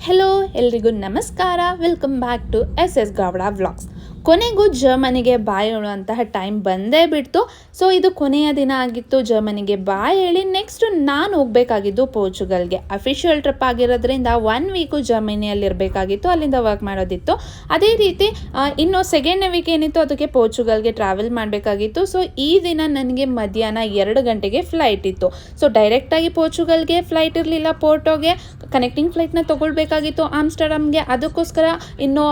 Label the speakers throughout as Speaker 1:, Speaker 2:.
Speaker 1: Hello ಎಲ್ರಿಗೂ ನಮಸ್ಕಾರ welcome back to S S Gavada vlogs ಕೊನೆಗೂ ಜರ್ಮನಿಗೆ ಬಾಯ್ ಹೇಳುವಂತಹ ಟೈಮ್ ಬಂದೇ ಬಿಡ್ತು. ಸೊ ಇದು ಕೊನೆಯ ದಿನ ಆಗಿತ್ತು. ಜರ್ಮನಿಗೆ ಬಾಯ್ ಹೇಳಿ ನೆಕ್ಸ್ಟ್ ನಾನು ಹೋಗ್ಬೇಕಾಗಿದ್ದು ಪೋರ್ಚುಗಲ್ಗೆ. ಅಫಿಷಿಯಲ್ ಟ್ರಿಪ್ ಆಗಿರೋದ್ರಿಂದ ಒನ್ ವೀಕು ಜರ್ಮನಿಯಲ್ಲಿ ಇರಬೇಕಾಗಿತ್ತು. ಅಲ್ಲಿಂದ ವರ್ಕ್ ಮಾಡೋದಿತ್ತು. ಅದೇ ರೀತಿ ಇನ್ನು ಸೆಕೆಂಡ್ ವೀಕ್ ಏನಿತ್ತು, ಅದಕ್ಕೆ ಪೋರ್ಚುಗಲ್ಗೆ ಟ್ರಾವೆಲ್ ಮಾಡಬೇಕಾಗಿತ್ತು. ಸೊ ಈ ದಿನ ನನಗೆ ಮಧ್ಯಾಹ್ನ ಎರಡು ಗಂಟೆಗೆ ಫ್ಲೈಟ್ ಇತ್ತು. ಸೊ ಡೈರೆಕ್ಟಾಗಿ ಪೋರ್ಚುಗಲ್ಗೆ ಫ್ಲೈಟ್ ಇರಲಿಲ್ಲ, ಪೋರ್ಟೋಗೆ. ಕನೆಕ್ಟಿಂಗ್ ಫ್ಲೈಟ್ನ ತೊಗೊಳ್ಬೇಕಾಗಿತ್ತು ಆಮ್ಸ್ಟರ್ಡಮ್ಗೆ. ಅದಕ್ಕೋಸ್ಕರ ಇನ್ನು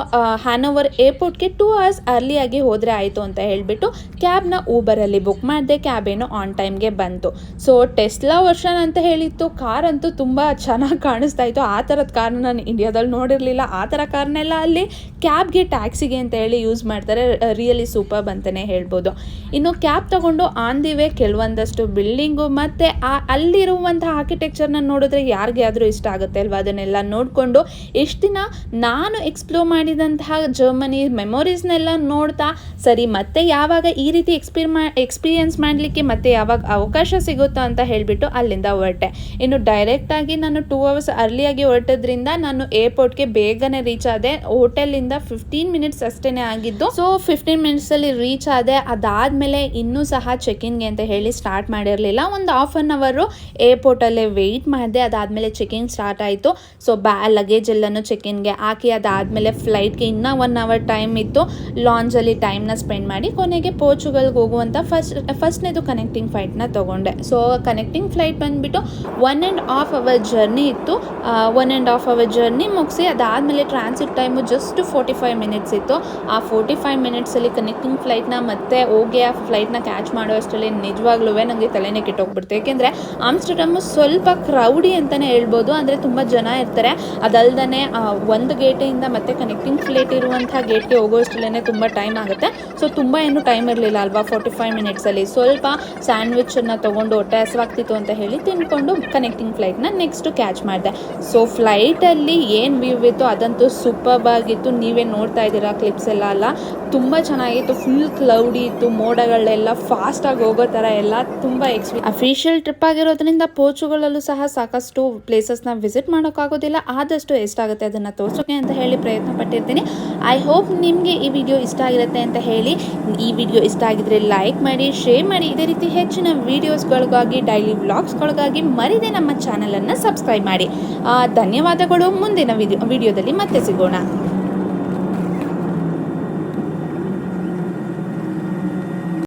Speaker 1: ಹ್ಯಾನೋವರ್ ಏರ್ಪೋರ್ಟ್ಗೆ ಟೂ ಅವರ್ಸ್ ಅರ್ಲಿಯಾಗಿ ಹೋದರೆ ಆಯಿತು ಅಂತ ಹೇಳಿಬಿಟ್ಟು ಕ್ಯಾಬ್ನ ಊಬರಲ್ಲಿ ಬುಕ್ ಮಾಡಿದೆ. ಕ್ಯಾಬ್ ಏನು ಆನ್ ಟೈಮ್ಗೆ ಬಂತು. ಸೊ ಟೆಸ್ಲಾ ವರ್ಷನ್ ಅಂತ ಹೇಳಿತ್ತು. ಕಾರ್ ಅಂತೂ ತುಂಬ ಚೆನ್ನಾಗಿ ಕಾಣಿಸ್ತಾ ಇತ್ತು. ಆ ಥರದ ಕಾರ್ನ ನಾನು ಇಂಡಿಯಾದಲ್ಲಿ ನೋಡಿರಲಿಲ್ಲ. ಆ ಥರ ಕಾರ್ನೆಲ್ಲ ಅಲ್ಲಿ ಕ್ಯಾಬ್ಗೆ ಟ್ಯಾಕ್ಸಿಗೆ ಅಂತ ಹೇಳಿ ಯೂಸ್ ಮಾಡ್ತಾರೆ. ರಿಯಲಿ ಸೂಪರ್ ಅಂತಲೇ ಹೇಳ್ಬೋದು. ಇನ್ನು ಕ್ಯಾಬ್ ತಗೊಂಡು ಆನ್ ದಿ ವೇ ಕೆಲವೊಂದಷ್ಟು ಬಿಲ್ಡಿಂಗು ಮತ್ತು ಆ ಅಲ್ಲಿರುವಂಥ ಆರ್ಕಿಟೆಕ್ಚರ್ನ ನೋಡಿದ್ರೆ ಯಾರಿಗೆ ಆದರೂ ಇಷ್ಟ ಆಗುತ್ತೆ ಅಲ್ವಾ? ಅದನ್ನೆಲ್ಲ ನೋಡಿಕೊಂಡು ಎಷ್ಟು ದಿನ ನಾನು ಎಕ್ಸ್ಪ್ಲೋರ್ ಮಾಡಿದಂತಹ ಜರ್ಮನಿ ಮೆಮೊರೀಸ್ನೆಲ್ಲ ನೋಡ್ತಾ, ಸರಿ, ಮತ್ತೆ ಯಾವಾಗ ಈ ರೀತಿ ಎಕ್ಸ್ಪೀರಿ ಮಾ ಎಕ್ಸ್ಪೀರಿಯನ್ಸ್ ಮಾಡಲಿಕ್ಕೆ ಮತ್ತೆ ಯಾವಾಗ ಅವಕಾಶ ಸಿಗುತ್ತೋ ಅಂತ ಹೇಳಿಬಿಟ್ಟು ಅಲ್ಲಿಂದ ಹೊರಟೆ. ಇನ್ನು ಡೈರೆಕ್ಟಾಗಿ ನಾನು ಟೂ ಅವರ್ಸ್ ಅರ್ಲಿಯಾಗಿ ಹೊರಟದ್ರಿಂದ ನಾನು ಏರ್ಪೋರ್ಟ್ಗೆ ಬೇಗನೆ ರೀಚ್ ಆದೆ. ಹೋಟೆಲಿಂದ ಫಿಫ್ಟೀನ್ ಮಿನಿಟ್ಸ್ ಅಷ್ಟೇ ಆಗಿದ್ದು ಸೊ ಫಿಫ್ಟೀನ್ ಮಿನಿಟ್ಸಲ್ಲಿ ರೀಚ್ ಆದೆ. ಅದಾದಮೇಲೆ ಇನ್ನೂ ಸಹ ಚೆಕ್ ಇನ್ಗೆ ಅಂತ ಹೇಳಿ ಸ್ಟಾರ್ಟ್ ಮಾಡಿರಲಿಲ್ಲ. ಒಂದು ಹಾಫ್ ಆನ್ ಅವರು ಏರ್ಪೋರ್ಟಲ್ಲೇ ವೆಯ್ಟ್ ಮಾಡಿದೆ. ಅದಾದಮೇಲೆ ಚೆಕಿಂಗ್ ಸ್ಟಾರ್ಟ್ ಆಯಿತು. ಸೊ ಬ್ಯಾ ಲಗೇಜ್ ಎಲ್ಲನೂ ಚೆಕ್ ಇನ್ಗೆ ಹಾಕಿ, ಅದಾದಮೇಲೆ ಫ್ಲೈಟ್ಗೆ ಇನ್ನೂ ಒನ್ ಅವರ್ ಟೈಮ್ ಇತ್ತು. ಲಾಂಜಲ್ಲಿ ಟೈಮ್ನ ಸ್ಪೆಂಡ್ ಮಾಡಿ ಕೊನೆಗೆ ಪೋರ್ಚುಗಲ್ಗೆ ಹೋಗುವಂಥ ಫಸ್ಟ್, ಫಸ್ಟ್ನೇದು ಕನೆಕ್ಟಿಂಗ್ ಫ್ಲೈಟ್ನ ತೊಗೊಂಡೆ. ಸೊ ಕನೆಕ್ಟಿಂಗ್ ಫ್ಲೈಟ್ ಬಂದುಬಿಟ್ಟು one and half hour journey ಇತ್ತು. One and half hour journey ಮುಗಿಸಿ ಅದಾದಮೇಲೆ transit time just forty five minutes ಇತ್ತು. ಆ ಫೋರ್ಟಿ ಫೈವ್ ಮಿನಿಟ್ಸಲ್ಲಿ ಕನೆಕ್ಟಿಂಗ್ ಫ್ಲೈಟ್ನ ಮತ್ತೆ ಹೋಗಿ ಆ ಫ್ಲೈಟ್ನ ಕ್ಯಾಚ್ ಮಾಡೋ ಅಷ್ಟರಲ್ಲಿ ನಿಜವಾಗ್ಲೂ ನನಗೆ ತಲೆನೇ ಕೆಟ್ಟೋಗ್ಬಿಡ್ತು. ಏಕೆಂದರೆ ಆಮ್ಸ್ಟರ್ಡಮು ಸ್ವಲ್ಪ ಕ್ರೌಡಿ ಅಂತಲೇ ಹೇಳ್ಬೋದು ಅಂದರೆ ತುಂಬ ಜನ ಇರ್ತಾರೆ. ಅದಲ್ದೇ ಒಂದು ಗೇಟಿಂದ ಮತ್ತೆ ಕನೆಕ್ಟಿಂಗ್ ಫ್ಲೈಟ್ ಇರುವಂಥ ಗೇಟ್ಗೆ ಹೋಗೋಷ್ಟರಲ್ಲೇ ತುಂಬ ಟೈಮ್ ಆಗುತ್ತೆ. ಸೊ ತುಂಬ ಏನು ಟೈಮ್ ಇರಲಿಲ್ಲ ಅಲ್ವಾ? ಫೋರ್ಟಿ ಫೈವ್ ಮಿನಿಟ್ಸಲ್ಲಿ ಸ್ವಲ್ಪ ಸ್ಯಾಂಡ್ವಿಚನ್ನು ತೊಗೊಂಡು ಹೊಟ್ಟೆ ಹಸುವಾಗ್ತಿತ್ತು ಅಂತ ಹೇಳಿ ತಿನ್ಕೊಂಡು ಕನೆಕ್ಟಿಂಗ್ ಫ್ಲೈಟ್ನ ನೆಕ್ಸ್ಟು ಕ್ಯಾಚ್ ಮಾಡಿದೆ. ಸೊ ಫ್ಲೈಟಲ್ಲಿ ಏನು ವ್ಯೂ ಇತ್ತು? ಅದಂತೂ ಸೂಪರ್ ಆಗಿತ್ತು. ನೀವೇ ನೋಡ್ತಾ ಇದ್ದೀರಾ ಕ್ಲಿಪ್ಸ್ ಎಲ್ಲ ಅಲ್ಲ? ತುಂಬ ಚೆನ್ನಾಗಿತ್ತು ಫುಲ್ ಕ್ಲೌಡಿ ಇತ್ತು ಮೋಡಗಳೆಲ್ಲ ಫಾಸ್ಟಾಗಿ ಹೋಗೋ ಥರ ಎಲ್ಲ ತುಂಬ ಎಕ್ಸ್ಪೀ ಅಫಿಷಿಯಲ್ ಟ್ರಿಪ್ ಆಗಿರೋದ್ರಿಂದ ಪೋರ್ಚುಗಲಲ್ಲೂ ಸಹ ಸಾಕಷ್ಟು ಪ್ಲೇಸಸ್ನ ವಿಸಿಟ್ ಮಾಡೋಕ್ಕಾಗೋದಿಲ್ಲ. ಆದಷ್ಟು ಎಷ್ಟಾಗುತ್ತೆ ಅದನ್ನು ತೋರಿಸೋಕೆ ಅಂತ ಹೇಳಿ ಪ್ರಯತ್ನ ಪಟ್ಟಿರ್ತೀನಿ ಐ ಹೋಪ್ ನಿಮಗೆ ಈ ವಿಡಿಯೋ ಇಷ್ಟ ಆಗಿರುತ್ತೆ ಅಂತ ಹೇಳಿ. ಈ ವಿಡಿಯೋ ಇಷ್ಟ ಆಗಿದ್ರೆ ಲೈಕ್ ಮಾಡಿ ಶೇರ್ ಮಾಡಿ. ಇದೇ ರೀತಿ ಹೆಚ್ಚಿನ ವೀಡಿಯೋಸ್ಗಳಿಗಾಗಿ ಡೈಲಿ ವ್ಲಾಗ್ಸ್ಗಳಿಗಾಗಿ ಮರಿದೆ ನಮ್ಮ ಚಾನಲನ್ನು ಸಬ್ಸ್ಕ್ರೈಬ್ ಮಾಡಿ. ಧನ್ಯವಾದಗಳು. ಮುಂದಿನ ವಿಡಿಯೋ ವಿಡಿಯೋದಲ್ಲಿ ಮತ್ತೆ ಸಿಗೋಣ.